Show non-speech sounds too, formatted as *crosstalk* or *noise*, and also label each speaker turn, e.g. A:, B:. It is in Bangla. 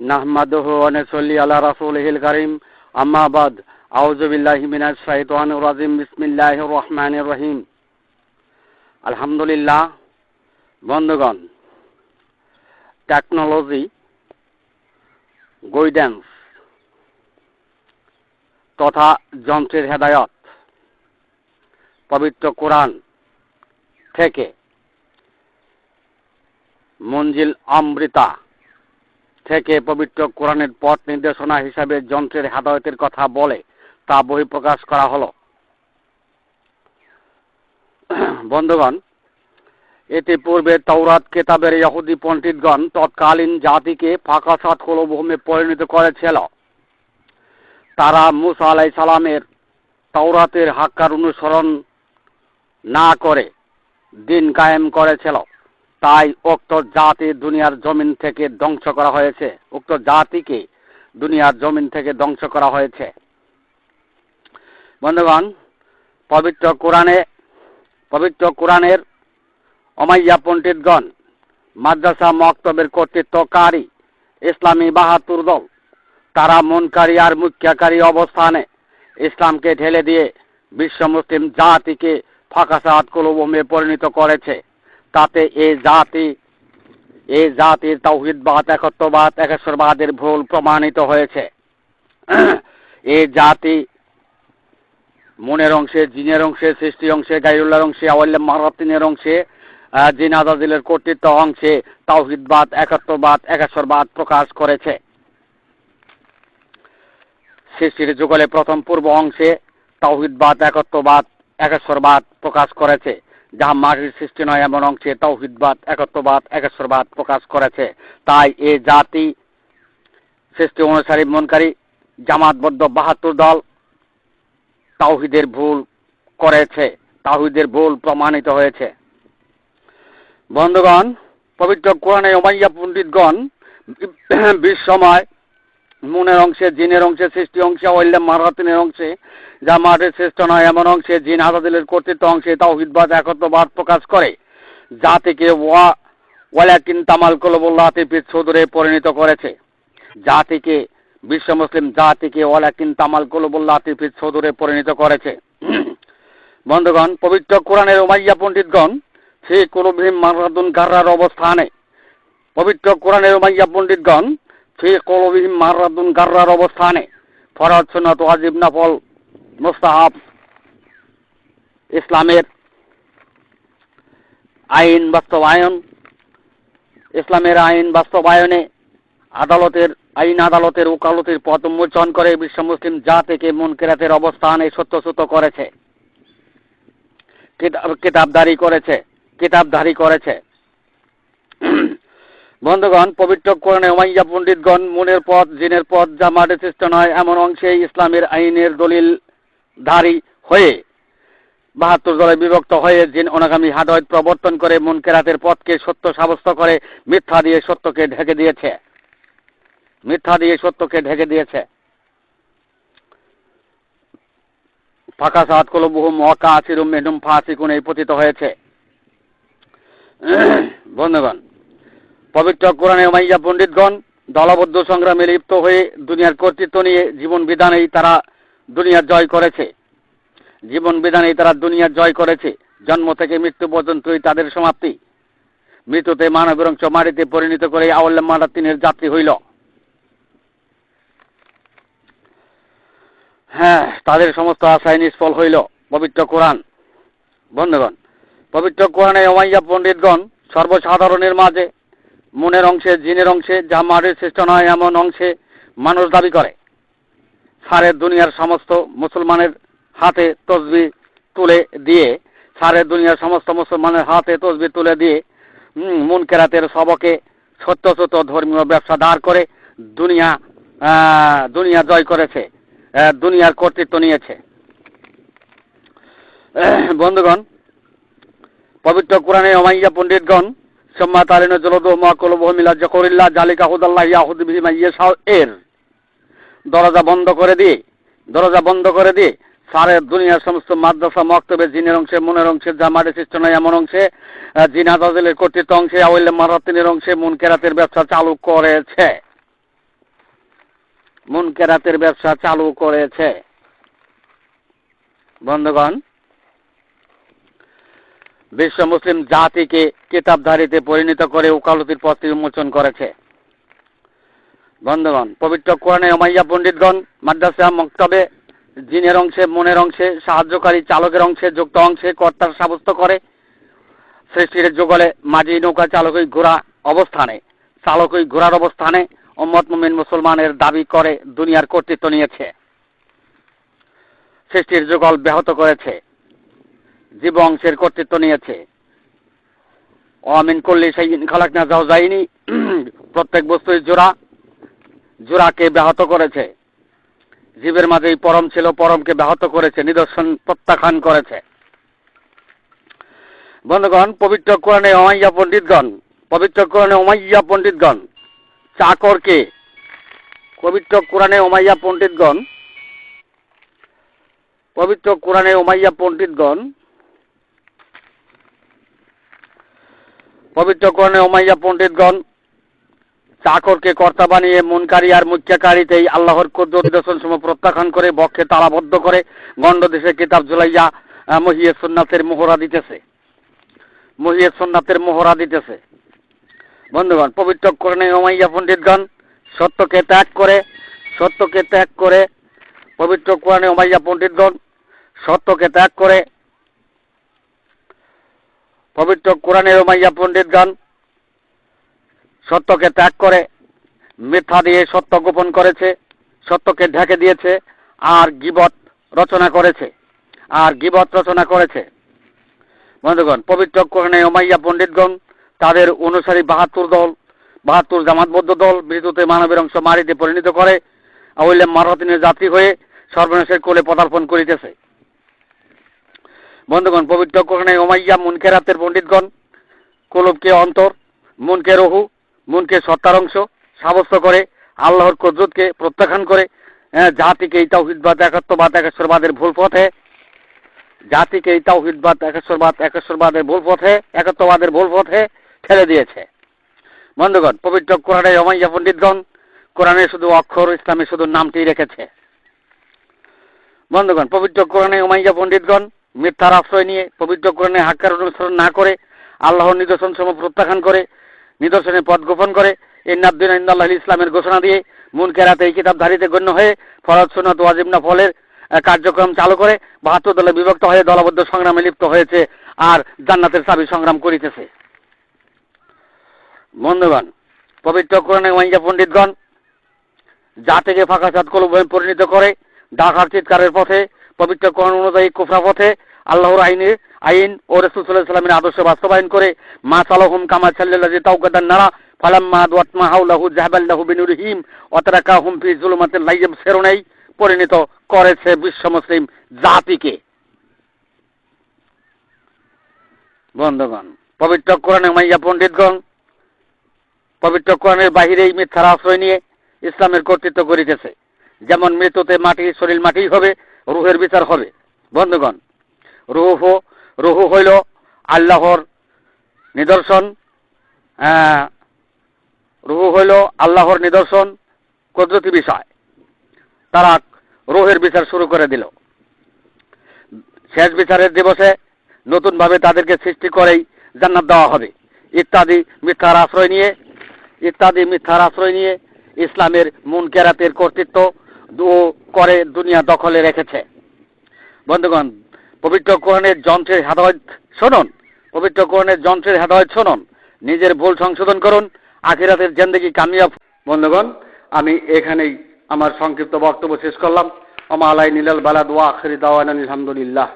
A: নাহমাদুহু ওয়া নুসাল্লি আলা রাসূলিহিল কারীম। আম্মা বাদ, আউযু বিল্লাহি মিনাশ শাইতানির রাজিম। বিসমিল্লাহির রহমানির রহিম। আলহামদুলিল্লাহ, বন্ধুগণ, টেকনোলজি, গাইডেন্স তথা যন্ত্রের হেদায়ত, পবিত্র কোরআন থেকে মঞ্জিল অমৃতা থেকে পবিত্র কোরআনের পথ নির্দেশনা হিসাবে যন্ত্রের হেদায়তের কথা বলে, তা বহিঃপ্রকাশ করা হলো। বন্ধুগণ, এতে পূর্বে তৌরাত কেতাবের ইহুদি পণ্ডিতগণ তৎকালীন জাতিকে ফাঁকাসাত কলভূমে পরিণত করেছিল। তারা মুসা আলাই সালামের তৌরাতের হাক্কার অনুসরণ না করে দিন কায়েম করেছিল। তাই উক্ত জাতি দুনিয়ার জমিন থেকে ধ্বংস করা হয়েছে। উক্ত জাতিকে দুনিয়ার জমিন থেকে ধ্বংস করা হয়েছে। বন্ধুগণ, পবিত্র কোরআনে, পবিত্র কোরআনের অমাইয়া পণ্ডিতগণ, মাদ্রাসা মক্তবের কর্তৃত্বকারী ইসলামী বাহাত্তর দল, তারা মনকারী আর মুখ্যাকারী অবস্থানে ইসলামকে ঢেলে দিয়ে বিশ্ব মুসলিম জাতিকে ফাঁকাসাত কুলভূমে পরিণত করেছে। তাতে এই জাতি, এ জাতির তৌহিদবাদ একত্ববাদ, একেশ্বরবাদের ভুল প্রমাণিত হয়েছে। এ জাতি মনের অংশে, জিনের অংশে, সৃষ্টি অংশে গাইরুল্লার অংশে, আওয়াল্লা মারাতিনের অংশে জিন আজাদিলের কর্তৃত্ব অংশে তাওহিদবাদ একাত্মবাদ একেশ্বরবাদ প্রকাশ করেছে। সৃষ্টির যুগলে প্রথম পূর্ব অংশে তাওহিদবাদ, একত্ববাদ, একেশ্বরবাদ প্রকাশ করেছে। যাহা মাটির সৃষ্টি নয় এমন অংশে তৌহিদবাদ একত্ববাদ, একেশ্বরবাদ প্রকাশ করেছে। তাই এ জাতি সৃষ্টি অনুসারী মনকারী জামাতবদ্ধ বাহাত্তর দল তাওহিদের ভুল করেছে। তাওহিদের ভুল প্রমাণিত হয়েছে। বন্ধুগণ, পবিত্র কোরআনে ওমাইয়া পণ্ডিতগণ বিশ্বময় মনের অংশে, জিনের অংশে, সৃষ্টি অংশে অল্যা মারাতিনের অংশে যা মাঠের শ্রেষ্ঠ নয়, এমন অংশে জিন আজাদিলের কর্তৃত্ব অংশে তাওহিদবাদ একত্ববাদ প্রকাশ করে। যা থেকে ওয়া ওয়ালাকিন তামাল কলবুল্লাহ পিঠ সদরে পরিণত করেছে। যা থেকে বিশ্ব মুসলিম জাতিকে ওয়ালাকিন তামাল কলবুল্লাহ পিঠ সদরে পরিণত করেছে। *clears throat* বন্ধুগণ, পবিত্র কোরআনের ওমাইয়া পণ্ডিতগণ সেই কুলভীম মারাদুন গার্রার অবস্থানে। পবিত্র কোরআনের ওমাইয়া পণ্ডিতগণ সেই কলবিহীন মারাদুন গার্রার অবস্থানে। ফরাজ সুনাত ওয়াজিব নাফল মুস্তাহাব, ইসলামের আইন বাস্তবায়ন, ইসলামের আইন বাস্তবায়নে আদালতের, আইন আদালতের ওকালতির পথ উন্মোচন করে বিশ্ব মুসলিম জাতিকে মুনকেরাতের অবস্থানে সত্যসূত করেছে। কিতাবদারি করেছে, কিতাবধারী করেছে। বন্ধুগণ, পবিত্র কোরআনে ওমাইয়া পণ্ডিতগণ, মনের পথ, জিনের পথ যা মাঠে সৃষ্ট নয়, এমন অংশে ইসলামের আইনের দলিল ধারী হয়ে বাহাত্তর দলে বিভক্ত হয়ে জিন অনাগামী হাদয়ত প্রবর্তন করে মন কেরাতের পথকে সত্য সাব্যস্ত করে, মিথ্যা দিয়ে সত্যকে ঢেকে দিয়েছে। মিথ্যা দিয়ে সত্যকে ঢেকে দিয়েছে। ফাঁকা সাত কলো বহু মকা আসিরুম মেহনুম ফাঁসিকুন পতিত হয়েছে। বন্ধুগণ, পবিত্র কোরআনে মাইয়া পণ্ডিতগণ, দলবদ্ধ সংগ্রামে লিপ্ত হয়ে দুনিয়ার কর্তৃত্ব নিয়ে জীবন বিধানেই তারা দুনিয়ার জয় করেছে। জীবন বিধানে তারা দুনিয়ার জয় করেছে। জন্ম থেকে মৃত্যু পর্যন্তই তাদের সমাপ্তি। মৃত্যুতে মানবের অংশ মাটিতে পরিণত করে আউল্লা তিনের যাত্রী হইল। হ্যাঁ তাদের সমস্ত আশায় নিষ্ফল হইল পবিত্র কোরআন। বন্ধুগণ, পবিত্র কোরআনে ওমাইয়া পণ্ডিতগণ সর্বসাধারণের মাঝে মনের অংশে, জিনের অংশে, যা মাটির শ্রেষ্ঠ নয়, এমন অংশে মানুষ দাবি করে। সারের দুনিয়ার সমস্ত মুসলমানের হাতে তসবি তুলে দিয়ে সারের দুনিয়ার সমস্ত মুসলমানের হাতে তসবি তুলে দিয়ে মন কেরাতের সবকে সত্যসত ধর্মীয় ব্যবসা দাঁড় করে দুনিয়া দুনিয়া জয় করেছে দুনিয়ার কর্তৃত্ব নিয়েছে। বন্ধুগণ, পবিত্র কোরআনে অমাইয়া পণ্ডিতগণ সম্মাত আলিন জলদ মাকল বহমিলা জকরিল্লা জালিকা হুদাল্লাহ ইয়াহুদ বিহিমা ইয়েসাও এর দরজা বন্ধ করে দিয়ে দরজা বন্ধ করে দিয়ে সারের দুনিয়ার সমস্ত মাদ্রাসা, মক্তবে, জিনের অংশে, মনের অংশে সৃষ্ট নয় এমন অংশে জিন আজাদের কর্তৃত্ব অংশে আওয়াল মারাতিনের অংশে মন কেরাতের ব্যবসা চালু করেছে। মুনকেরাতের ব্যবসা চালু করেছে। বন্ধুগণ, বিশ্ব মুসলিম জাতিকে কিতাবধারীতে পরিণত করে উকালতির পথটি উন্মোচন করেছে। বন্ধুগণ, পবিত্র কোরআনে ওমাইয়া পণ্ডিতগণ, মাদ্রাসা, মক্তবে, জিনের অংশে, মনের অংশে, সাহায্যকারী চালকের অংশে, যুক্ত অংশে, কর্তার সাব্যস্ত করে, সৃষ্টির যুগলে মাঝি নৌকা চালকই ঘোড়া অবস্থানে, চালকই ঘোড়ার অবস্থানে উম্মত মুমিন মুসলমানের দাবি করে, দুনিয়ার কর্তৃত্ব নিয়েছে। সৃষ্টির যুগল ব্যাহত করেছে, জীব অংশের কর্তৃত্ব নিয়েছে। অমিন করলে সেই খালাক না যাও যায়নি প্রত্যেক বস্তুর জোড়া জোড়াকে ব্যাহত করেছে। জীবের মাঝেই পরম ছিল, পরমকে ব্যাহত করেছে, নিদর্শন প্রত্যাখ্যান করেছে। বন্ধুগণ, পবিত্র কোরআনে ওমাইয়া পণ্ডিতগণ, পবিত্র কোরআনে ওমাইয়া পণ্ডিতগণ, চাকরকে পবিত্র কোরআনে ওমাইয়া পণ্ডিতগণ, পবিত্র কোরআনে ওমাইয়া পণ্ডিতগণ, পবিত্র কোরআনে ওমাইয়া পণ্ডিতগণ চাকরকে কর্তা বানিয়ে মুনকারী আর মুখ্যাকারীতেই আল্লাহর ক্ষুদ্র নিদর্শন সময় প্রত্যাখ্যান করে বক্ষে তালাবদ্ধ করে গণ্ড দেশে কিতাব ঝুলাইয়া আহ, মহিয়ে সুন্নাতের মোহরা দিতেছে। মহিয়ে সুন্নাতের মোহরা দিতেছে। বন্ধুগণ পবিত্র কোরআনে ওমাইয়া পণ্ডিতগণ সত্যকে ত্যাগ করে সত্যকে ত্যাগ করে পবিত্র কোরআনে ওমাইয়া পণ্ডিতগণ সত্যকে ত্যাগ করে পবিত্র কোরআনে ওমাইয়া পণ্ডিতগণ সত্যকে ত্যাগ করে, মিথ্যা দিয়ে সত্য গোপন করেছে, সত্যকে ঢেকে দিয়েছে, আর গিবত রচনা করেছে, আর গিবত রচনা করেছে। বন্ধুগণ, পবিত্র কোরআনে ওমাইয়া পণ্ডিতগণ তাদের অনুসারী বাহাত্তর দল, বাহাত্তর জামাতবদ্ধ দল মৃত্যুতে মানবের অংশ মারিতে পরিণত করে আউলে মারহাতিনের যাত্রী হয়ে সর্বনাশের কোলে পদার্পণ করিতেছে। বন্ধুগণ, পবিত্র কোরআনে ওমাইয়া মুনকেরাতের পণ্ডিতগণ, কুলুবকে অন্তর, মনকে রহু মনকে সত্তার অংশ সাব্যস্ত করে আল্লাহর কদরতকে প্রত্যাখ্যান করে হ্যাঁ, জাতিকে এই তাওহিদবাদ একাত্মবাদ একেশ্বরবাদের ভুল পথে জাতিকে এই তাওহিদবাদ একেশ্বরবাদ একেশ্বরবাদের ভুল পথে একত্ববাদের ভুল পথে ঠেলে দিয়েছে। বন্ধুগণ পবিত্র কোরআনে রমাইয়া পণ্ডিতগণ কোরআনে শুধু অক্ষর ইসলামে শুধু নামটি রেখেছে। বন্ধুগণ পবিত্র কোরআনে উমাইয়া পণ্ডিতগণ মিথ্যার আশ্রয় নিয়ে পবিত্র কোরআনে হাক্কার অনুসরণ না করে আল্লাহর নিদর্শন সমূহ প্রত্যাখ্যান করে নিদর্শনের পথ গোপন করে। ইন্নাদ্দিন ইন্দাল্লাহ ইসলামের ঘোষণা দিয়ে মুন কেরাতে এই কিতাব ধারিতে গণ্য হয়ে ফরজ সুনত ওয়াজিব ফলের কার্যক্রম চালু করে বাহাত্তর দলে বিভক্ত হয়ে দলবদ্ধ সংগ্রামে লিপ্ত হয়েছে আর জান্নাতের চাবি সংগ্রাম করিতেছে। বন্ধুগণ, পবিত্র কোরআনে ওয়াইজা পণ্ডিতগণ, যা থেকে ফাঁকা চাঁদ কলবে পরিণত করে ডাকার চিৎকারের পথে, পবিত্র কোরআন অনুযায়ী কুফরা পথে আল্লাহর আইনে, আইন ও সাল্লামের আদর্শ বাস্তবায়ন করে, মা সালহুম কামা সাল্লাল্লাহি তাওকাদান নারা, ফালাম্মা দুয়াতমা হাউলাহু জাহাবাল্লাহু বিনুরহিম অতরাকা হুম ফি জুলুমাতিল লাইয়াম সেরনাই পরিণত করেছে বিশ্ব মুসলিম জাতিকে। বন্ধুগণ, পবিত্র কোরআনে মাইয়া পণ্ডিতগণ, পবিত্র কোরআনের বাহিরেই মিথ্যার আশ্রয় নিয়ে ইসলামের কর্তৃত্ব করিতেছে যেমন মৃত্যুতে মাটি, শরীর মাটি হবে, রুহের বিচার হবে। বন্ধুগণ রুহ, রুহু হইল আল্লাহর নিদর্শন রুহু হইল আল্লাহর নিদর্শন, কুদরতি বিষয়। তারা রুহের বিচার শুরু করে দিল। শেষ বিচারের দিবসে নতুনভাবে তাদেরকে সৃষ্টি করেই জান্নাত দেওয়া হবে। ইত্যাদি মিথ্যার আশ্রয় নিয়ে, ইত্যাদি মিথ্যার আশ্রয় নিয়ে ইসলামের মুন কেরাতের কর্তৃত্ব করে দুনিয়া দখলে রেখেছে। বন্ধুগণ পবিত্র কোরআনের যন্ত্রের হেদায়ত শুনুন, পবিত্র কোরআনের যন্ত্রের হেদায়ত শুনুন, নিজের ভুল সংশোধন করুন, আখিরাতের জেন্দেগি কামিয়াব। বন্ধুগণ, আমি এখানেই আমার সংক্ষিপ্ত বক্তব্য শেষ করলাম। আমা আলাই নীলাল বালাদ ওয়া আখরি দাওয়ান আলহামদুলিল্লাহ।